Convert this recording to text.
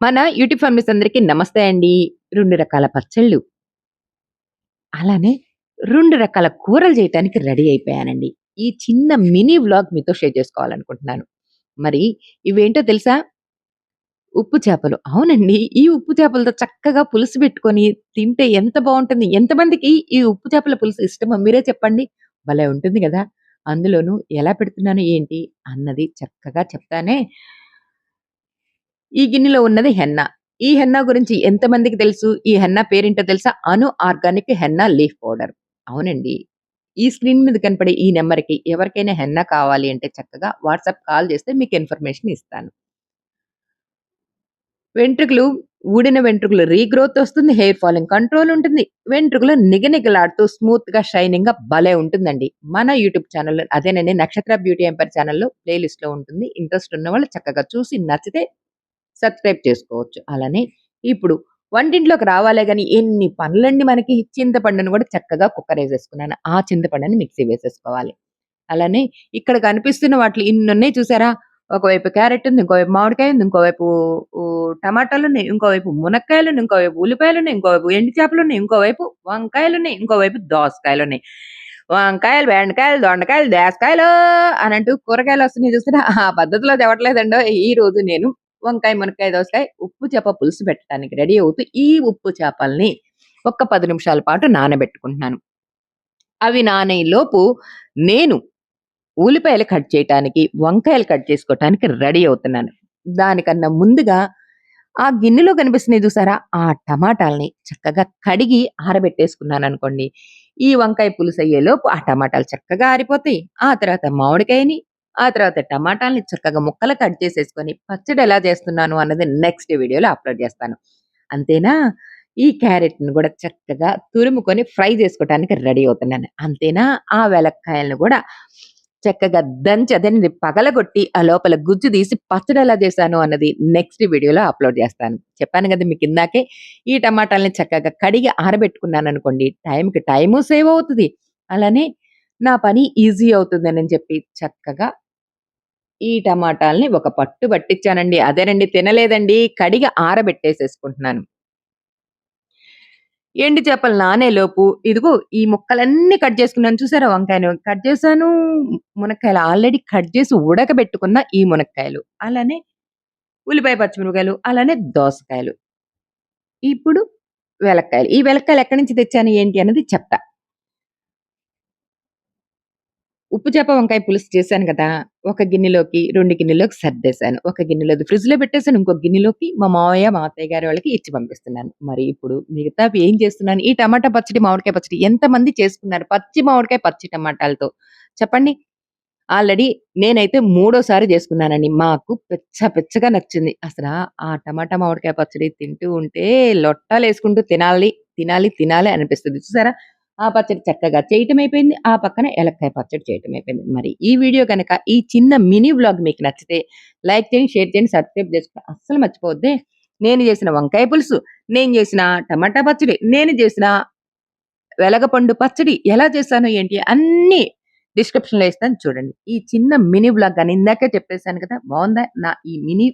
మన YouTube families అందరికీ నమస్తే అండి. రెండు రకాల పచ్చళ్ళు. అలానే రెండు రకాల కూరలు చేయటానికి రెడీ అయిపోయానండి. ఈ చిన్న మినీ వ్లాగ్ మీతో షేర్ చేసుకోవాలనుకుంటున్నాను. మరి ఇవేంటో తెలుసా? ఉప్పు చేపలు. అవునండి. ఈ ఉప్పు చేపలతో చక్కగా పులుసు పెట్టుకొని తింటే ఎంత బాగుంటుంది ఎంతమందికి ఈ ఉప్పు చేపల పులుసు ఇష్టమో మీరే చెప్పండి. భలే ఉంటుంది కదా అందులోనూ ఎలా పెడుతున్నాను ఏంటి అన్నది చక్కగా చెప్తానే. ఈ గిన్నెలో ఉన్నది హెన్నా. ఈ హెన్నా గురించి ఎంతమందికి తెలుసు? ఈ హెన్నా పేరేంటో తెలుసా? అను ఆర్గానిక్ హెన్నా లీఫ్ పౌడర్. అవునండి. ఈ స్క్రీన్ మీద కనపడే ఈ నెంబర్కి ఎవరికైనా హెన్నా కావాలి అంటే చక్కగా వాట్సాప్ కాల్ చేస్తే మీకు ఇన్ఫర్మేషన్ ఇస్తాను. వెంట్రుకలు ఊడిన వెంట్రుకలు రీగ్రోత్ వస్తుంది. హెయిర్ ఫాలింగ్ కంట్రోల్ ఉంటుంది. వెంట్రుకలు నిగనిగలాడుతూ స్మూత్‌గా, షైనింగ్‌గా భలే ఉంటుందండి. మన యూట్యూబ్ ఛానల్లో అదేనండి 'నక్షత్ర బ్యూటీ ఎంపైర్' ఛానల్లో ప్లేలిస్ట్లో ఉంటుంది. ఇంట్రెస్ట్ ఉన్న వాళ్ళు చక్కగా చూసి నచ్చితే సబ్స్క్రైబ్ చేసుకోవచ్చు. అలానే ఇప్పుడు వంటింట్లోకి రావాలే కానీ ఎన్ని పనులండి మనకి. చింతపండును కూడా చక్కగా కుక్కర్ వేసేసుకున్నాను ఆ చింతపండుని మిక్సీ వేసేసుకోవాలి. అలానే ఇక్కడ కనిపిస్తున్న వాటిలో ఇన్నున్నాయి చూసారా? ఒకవైపు క్యారెట్ ఉంది. ఇంకోవైపు మామిడికాయ ఉంది. ఇంకోవైపు టమాటాలు ఉన్నాయి ఇంకోవైపు మునక్కాయలున్నాయి. ఇంకోవైపు ఉల్లిపాయలున్నాయి. ఇంకోవైపు ఎండి చేపలు ఉన్నాయి ఇంకోవైపు వంకాయలున్నాయి. ఇంకోవైపు దోసకాయలున్నాయి. వంకాయలు, బెండకాయలు, దొండకాయలు, దేసకాయలు అనంటూ కూరగాయలొస్తున్నాయి చూసారా? ఆ పద్ధతిలో తెవట్లేదండి ఈ రోజు నేను వంకాయ, మునక్కాయ, దోసకాయ ఉప్పు చేప పులుసు పెట్టడానికి రెడీ అవుతూ ఈ ఉప్పు చేపల్ని ఒక్క పది నిమిషాల పాటు నానబెట్టుకుంటున్నాను. అవి నానేలోపు నేను ఉల్లిపాయలు కట్ చేయటానికి, వంకాయలు కట్ చేసుకోవటానికి రెడీ అవుతున్నాను. దానికన్నా ముందుగా ఆ గిన్నెలో కనిపిస్తున్నాయి చూసారా? ఆ టమాటాలని చక్కగా కడిగి ఆరబెట్టేసుకున్నాను అనుకోండి ఈ వంకాయ పులుసు అయ్యేలోపు ఆ టమాటాలు చక్కగా ఆరిపోతాయి. ఆ తర్వాత మామిడికాయని, ఆ తర్వాత టమాటాలని చక్కగా ముక్కలు కట్ చేసేసుకొని పచ్చడి ఎలా చేస్తున్నాను అన్నది నెక్స్ట్ వీడియోలో అప్‌లోడ్ చేస్తాను. అంతేనా? ఈ క్యారెట్‌ని కూడా చక్కగా తురుముకొని ఫ్రై చేసుకోవటానికి రెడీ అవుతున్నాను. అంతేనా? ఆ వెలక్కాయలను కూడా చక్కగా దంచి అదేనండి పగలగొట్టి ఆ లోపల గుజ్జు తీసి పచ్చడి ఎలా చేశాను అన్నది నెక్స్ట్ వీడియోలో అప్‌లోడ్ చేస్తాను. చెప్పాను కదా మీకు ఇందాకే. ఈ టమాటాలని చక్కగా కడిగి ఆరబెట్టుకున్నాను అనుకోండి టైంకి టైము సేవ్ అవుతుంది అలానే నా పని ఈజీ అవుతుందనని చెప్పి చక్కగా ఈ టమాటాలని ఒక పట్టు పట్టించానండి. అదేనండి తినలేదండి. కడిగి ఆరబెట్టేసేసుకుంటున్నాను. ఎండు చేపలు నానేలోపు ఇదిగో ఈ ముక్కలన్నీ కట్ చేసుకున్నాను చూసారా వంకాయను కట్ చేశాను. మునక్కాయలు ఆల్రెడీ కట్ చేసి ఉడకబెట్టుకున్న ఈ మునక్కాయలు. అలానే ఉల్లిపాయ, పచ్చిమిరపకాయలు, అలానే దోసకాయలు. ఇప్పుడు వెలక్కాయలు. ఈ వెలక్కాయలు ఎక్కడి నుంచి తెచ్చాను ఏంటి అన్నది చెప్తా. ఉప్పు చేప వంకాయ పులుసు చేశాను కదా ఒక గిన్నెలోకి రెండు గిన్నెలోకి సర్దేశాను. ఒక గిన్నెలోది ఫ్రిడ్జ్‌లో పెట్టేసాను. ఇంకో గిన్నెలోకి మా మావయ్య, మా అత్తయ్య గారి వాళ్ళకి ఇచ్చి పంపిస్తున్నాను. మరి ఇప్పుడు మిగతా ఏం చేస్తున్నాను? ఈ టమాటా పచ్చడి, మామిడికాయ పచ్చడి ఎంతమంది చేసుకున్నారు? పచ్చి మామిడికాయ, పచ్చి టమాటాలతో చెప్పండి. ఆల్రెడీ నేనైతే మూడోసారి చేసుకున్నానండి. మాకు పెచ్చ పిచ్చగా నచ్చింది. అసలా ఆ టమాటా మామిడికాయ పచ్చడి తింటూ ఉంటే లొట్టాలు వేసుకుంటూ తినాలి, తినాలి, తినాలి అనిపిస్తుంది చూసారా? ఆ పచ్చడి చక్కగా చేయటం అయిపోయింది. ఆ పక్కన ఎలక్కాయ పచ్చడి చేయటం అయిపోయింది. మరి ఈ వీడియో గనక ఈ చిన్న మినీ వ్లాగ్ మీకు నచ్చితే లైక్ చేయండి, షేర్ చేయండి, సబ్స్క్రైబ్ చేసుకోండి అస్సలు మర్చిపోద్దే నేను చేసిన వంకాయ పులుసు, నేను చేసిన టమాటా పచ్చడి, నేను చేసిన వెలగపండు పచ్చడి ఎలా చేశాను ఏంటి అన్నీ డిస్క్రిప్షన్‌లో ఇస్తాను చూడండి. ఈ చిన్న మినీ వ్లాగ్ అని ఇందాకే చెప్పేసాను కదా! బాగుందా నా ఈ మినీ